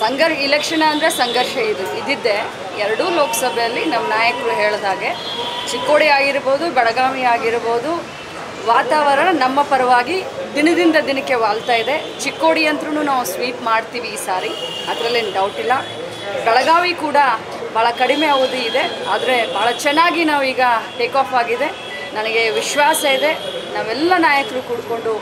ಸಂಘರ್ election ಅಂದರೆ ಸಂಘರ್ಷ ಇದು ಇದ್ದಿದ್ದೆ. ಎರಡೂ ಲೋಕಸಭೆಯಲ್ಲಿ ನಮ್ಮ ನಾಯಕರು ಹೇಳಿದ ಹಾಗೆ ಚಿಕ್ಕೋಡಿ ಆಗಿರ್ಬೋದು, ಬೆಳಗಾವಿ ಆಗಿರ್ಬೋದು, ವಾತಾವರಣ ನಮ್ಮ ಪರವಾಗಿ ದಿನದಿಂದ ದಿನಕ್ಕೆ ವಾಲ್ತಾ ಇದೆ. ಚಿಕ್ಕೋಡಿ ಅಂತರೂ ನಾವು ಸ್ವೀಪ್ ಮಾಡ್ತೀವಿ ಈ ಸಾರಿ. ಅದರಲ್ಲೇನು ಡೌಟ್ ಇಲ್ಲ. ಬೆಳಗಾವಿ ಕೂಡ ಭಾಳ ಕಡಿಮೆ ಅವಧಿ ಇದೆ. ಆದರೆ ಭಾಳ ಚೆನ್ನಾಗಿ ನಾವೀಗ ಟೇಕ್ ಆಫ್ ಆಗಿದೆ. ನನಗೆ ವಿಶ್ವಾಸ ಇದೆ. ನಾವೆಲ್ಲ ನಾಯಕರು ಕೂಡ್ಕೊಂಡು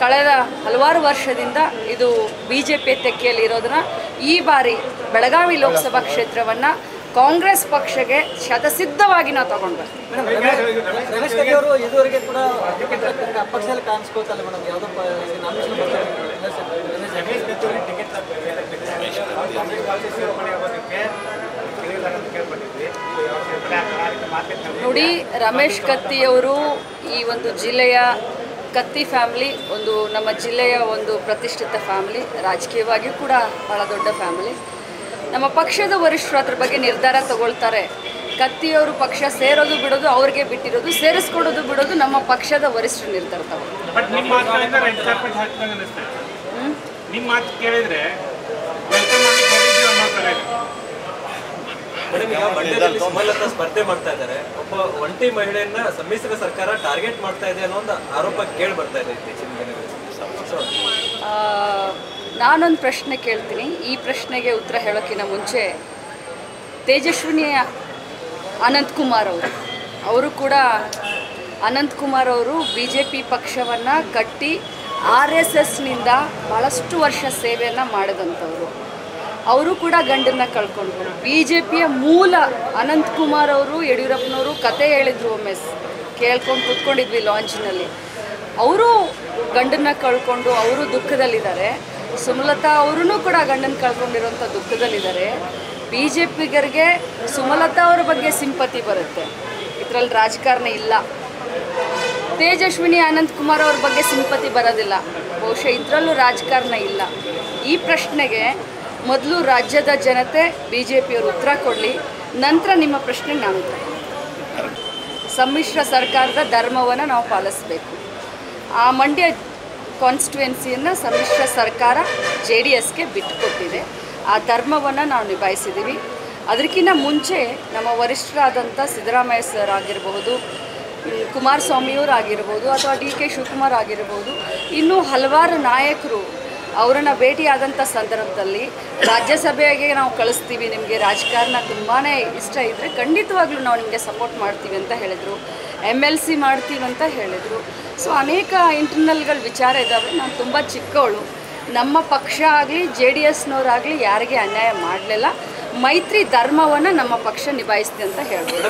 ಕಳೆದ ಹಲವಾರು ವರ್ಷದಿಂದ ಇದು ಬಿ ಜೆ ಪಿ ತೆಕ್ಕೆಯಲ್ಲಿರೋದನ್ನ ಈ ಬಾರಿ ಬೆಳಗಾವಿ ಲೋಕಸಭಾ ಕ್ಷೇತ್ರವನ್ನು ಕಾಂಗ್ರೆಸ್ ಪಕ್ಷಕ್ಕೆ ಶತಸಿದ್ಧವಾಗಿ ನಾವು ತಗೊಂಡು ಬರ್ತೀವಿ ರಮೇಶ್ ಕತ್ತಿ ಅವರು ಇದುವರೆಗೆ ಕೂಡ ಪಕ್ಷದಲ್ಲಿ ಕಾಣಿಸ್ಕೊಳ್ತಲ್ಲ ಮೇಡಮ್ ಯಾವುದೋ ನಾಮಿನೇಷನ್ ಬರ್ತಾರೆ ರಮೇಶ್ ನೋಡಿ ರಮೇಶ್ ಕತ್ತಿಯವರು ಈ ಒಂದು ಜಿಲ್ಲೆಯ ಕತ್ತಿ ಫ್ಯಾಮಿಲಿ ಒಂದು ನಮ್ಮ ಜಿಲ್ಲೆಯ ಒಂದು ಪ್ರತಿಷ್ಠಿತ ಫ್ಯಾಮಿಲಿ ರಾಜಕೀಯವಾಗಿ ಕೂಡ ಭಾಳ ದೊಡ್ಡ ಫ್ಯಾಮಿಲಿ. ನಮ್ಮ ಪಕ್ಷದ ವರಿಷ್ಠರು ಅದ್ರ ಬಗ್ಗೆ ನಿರ್ಧಾರ ತಗೊಳ್ತಾರೆ. ಕತ್ತಿಯವರು ಪಕ್ಷ ಸೇರೋದು ಬಿಡೋದು ಅವ್ರಿಗೆ ಬಿಟ್ಟಿರೋದು ಸೇರಿಸ್ಕೊಡೋದು ಬಿಡೋದು ನಮ್ಮ ಪಕ್ಷದ ವರಿಷ್ಠರು ನಿರ್ಧಾರ ತಗೊಳ್ತಾರೆ ಸ್ಪರ್ಧೆ ಮಾಡ್ತಾ ಇದ್ದಾರೆ. ಒಬ್ಬ ಒಂಟಿ ಮಹಿಳೆಯನ್ನ ಸಮ್ಮಿಶ್ರ ಸರ್ಕಾರ ಟಾರ್ಗೆಟ್ ಮಾಡ್ತಾ ಇದೆ ಅನ್ನೋ ಒಂದು ಆರೋಪ ಕೇಳಿ ಬರ್ತಾ ಇದೆ ಇತ್ತೀಚಿನ ನಾನೊಂದು ಪ್ರಶ್ನೆ ಕೇಳ್ತೀನಿ. ಈ ಪ್ರಶ್ನೆಗೆ ಉತ್ತರ ಹೇಳೋಕ್ಕಿಂತ ಮುಂಚೆ ತೇಜಸ್ವಿನಿ ಅನಂತಕುಮಾರ್ ಅವರು ಅವರು ಕೂಡ ಅನಂತಕುಮಾರ್ ಅವರು ಬಿ ಜೆ ಪಿ ಪಕ್ಷವನ್ನು ಕಟ್ಟಿ ಆರ್ ಎಸ್ ಎಸ್ನಿಂದ ಭಾಳಷ್ಟು ವರ್ಷ ಸೇವೆಯನ್ನು ಮಾಡಿದಂಥವ್ರು. ಅವರು ಕೂಡ ಗಂಡನ್ನ ಕಳ್ಕೊಂಡ್ರು. ಬಿ ಜೆ ಪಿಯ ಮೂಲ ಅನಂತಕುಮಾರ್ ಅವರು, ಯಡಿಯೂರಪ್ಪನವರು ಕತೆ ಹೇಳಿದ್ರು ಒಮ್ಮೆ ಕೇಳ್ಕೊಂಡು ಕೂತ್ಕೊಂಡಿದ್ವಿ ಲಾಂಚ್ನಲ್ಲಿ ಅವರು ಗಂಡನ್ನ ಕಳ್ಕೊಂಡು ಅವರು ದುಃಖದಲ್ಲಿದ್ದಾರೆ. ಸುಮಲತಾ ಅವರೂ ಕೂಡ ಗಂಡನ ಕಳ್ಕೊಂಡಿರೋಂಥ ದುಃಖದಲ್ಲಿದ್ದಾರೆ. ಬಿ ಜೆ ಪಿಗರಿಗೆ ಸುಮಲತಾ ಅವ್ರ ಬಗ್ಗೆ ಸಿಂಪತಿ ಬರುತ್ತೆ. ಇದರಲ್ಲಿ ರಾಜಕಾರಣ ಇಲ್ಲ. ತೇಜಸ್ವಿನಿ ಅನಂತಕುಮಾರ್ ಅವ್ರ ಬಗ್ಗೆ ಸಿಂಪತಿ ಬರೋದಿಲ್ಲ. ಬಹುಶಃ ಇದರಲ್ಲೂ ರಾಜಕಾರಣ ಇಲ್ಲ. ಈ ಪ್ರಶ್ನೆಗೆ ಮೊದಲು ರಾಜ್ಯದ ಜನತೆ ಬಿ ಜೆ ಪಿಯವರು ಉತ್ತರ ಕೊಡಲಿ, ನಂತರ ನಿಮ್ಮ ಪ್ರಶ್ನೆ ನಾನು ಸಮ್ಮಿಶ್ರ ಸರ್ಕಾರದ ಧರ್ಮವನ್ನು ನಾವು ಪಾಲಿಸಬೇಕು. ಆ ಮಂಡ್ಯ ಕಾನ್ಸ್ಟಿಟ್ಯುವೆನ್ಸಿಯನ್ನು ಸಮ್ಮಿಶ್ರ ಸರ್ಕಾರ ಜೆ ಡಿ ಎಸ್ಗೆ ಬಿಟ್ಟುಕೊಟ್ಟಿದೆ. ಆ ಧರ್ಮವನ್ನು ನಾವು ನಿಭಾಯಿಸಿದ್ದೀವಿ. ಅದಕ್ಕಿಂತ ಮುಂಚೆ ನಮ್ಮ ವರಿಷ್ಠರಾದಂಥ ಸಿದ್ದರಾಮಯ್ಯ ಸರ್ ಆಗಿರಬಹುದು ಕುಮಾರಸ್ವಾಮಿಯವರಾಗಿರ್ಬೋದು ಅಥವಾ ಡಿ ಕೆ ಶಿವಕುಮಾರ್ ಆಗಿರ್ಬೋದು, ಇನ್ನೂ ಹಲವಾರು ನಾಯಕರು ಅವರನ್ನು ಭೇಟಿಯಾದಂಥ ಸಂದರ್ಭದಲ್ಲಿ ರಾಜ್ಯಸಭೆಗೆ ನಾವು ಕಳಿಸ್ತೀವಿ. ನಿಮಗೆ ರಾಜಕಾರಣ ತುಂಬಾ ಇಷ್ಟ ಇದ್ದರೆ ಖಂಡಿತವಾಗ್ಲೂ ನಾವು ನಿಮಗೆ ಸಪೋರ್ಟ್ ಮಾಡ್ತೀವಿ ಅಂತ ಹೇಳಿದರು. ಎಂ ಎಲ್ ಸಿ ಮಾಡ್ತೀವಿ ಅಂತ ಹೇಳಿದರು. ಸೊ ಅನೇಕ ಇಂಟರ್ನಲ್ಗಳ ವಿಚಾರ ಇದ್ದಾವೆ ನಾನು ತುಂಬ ಚಿಕ್ಕವಳು. ನಮ್ಮ ಪಕ್ಷ ಆಗಲಿ ಜೆ ಡಿ ಎಸ್ನವರಾಗಲಿ ಯಾರಿಗೆ ಅನ್ಯಾಯ ಮಾಡಲಿಲ್ಲ. ಮೈತ್ರಿ ಧರ್ಮವನ್ನು ನಮ್ಮ ಪಕ್ಷ ನಿಭಾಯಿಸ್ತೀವಿ ಅಂತ ಹೇಳ್ಬೋದು.